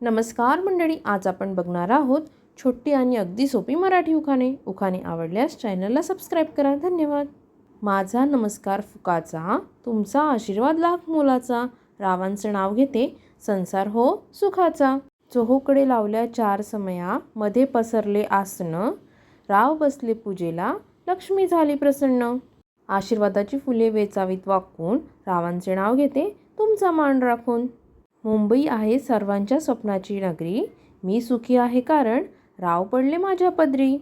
नमस्कार मंडळी आज आपण बघणार आहोत छोटी आणि अगदी सोपी मराठी उखाणे. उखाणे आवडल्यास चॅनलला सबस्क्राईब करा. धन्यवाद. माझा नमस्कार फुकाचा तुमचा आशीर्वाद लाख मोलाचा. रावांचं नाव घेते संसार हो सुखाचा. चोहोकडे लावल्या चार समया मध्ये पसरले आसनं. राव बसले पूजेला लक्ष्मी झाली प्रसन्न. आशीर्वादाची फुले वेचावीत वाकून रावांचे नाव घेते तुमचा मान राखून. मुंबई आहे सर्वांच्या स्वप्नाची नगरी. मी सुखी आहे कारण राव पडले माझ्या पदरी.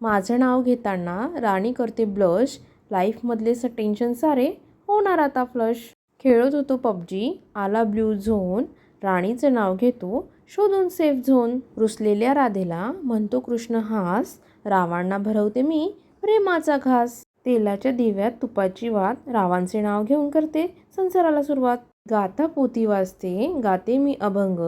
माझं नाव घेताना राणी करते ब्लश. लाईफमधले स टेन्शन सारे होणार आता फ्लश. खेळत होतो पबजी. आला ब्ल्यू झोन. राणीचं नाव घेतो शोधून सेफ झोन. रुसलेल्या राधेला म्हणतो कृष्ण हास. रावांना भरवते मी प्रेमाचा घास. तेलाच्या दिव्यात तुपाची वात रावांचे नाव घेऊन करते. संसाराला सुरुवात. गाता पोती वाजते गाते मी अभंग.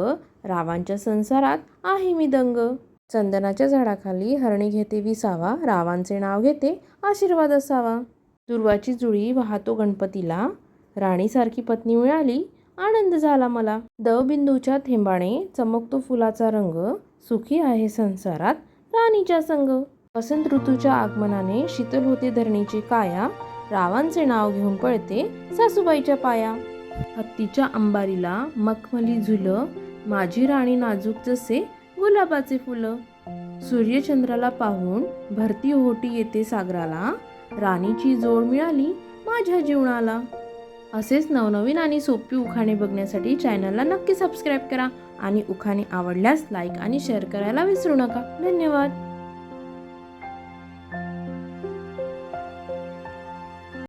रावांच्या संसारात आहे मी दंग. चंदनाच्या झाडाखाली हरणी घेते विसावा. रावांचे नाव घेते आशीर्वाद असावा. दुर्वाची जुळी वाहतो गणपतीला. राणीसारखी पत्नी मिळाली. आनंद झाला मला. दवबिंदूच्या थेंबाने चमकतो फुलाचा रंग. सुखी आहे संसारात राणीच्या संग. वसंत ऋतूच्या आगमनाने शीतल होते धरणीची काया रावांचे नाव घेऊन पळते सासूबाईच्या पाया. हत्तीच्या अंबारीला मखमली झुलं माझी राणी नाजूक जसे गुलाबाचे फुलं. सूर्यचंद्राला पाहून भरती ओहोटी येते सागराला राणीची जोड मिळाली माझ्या जीवनाला. असेच नवनवीन आणि सोपी उखाणे बघण्यासाठी चॅनलला नक्की सबस्क्राईब करा आणि उखाणे आवडल्यास लाईक आणि शेअर करायला विसरू नका. धन्यवाद.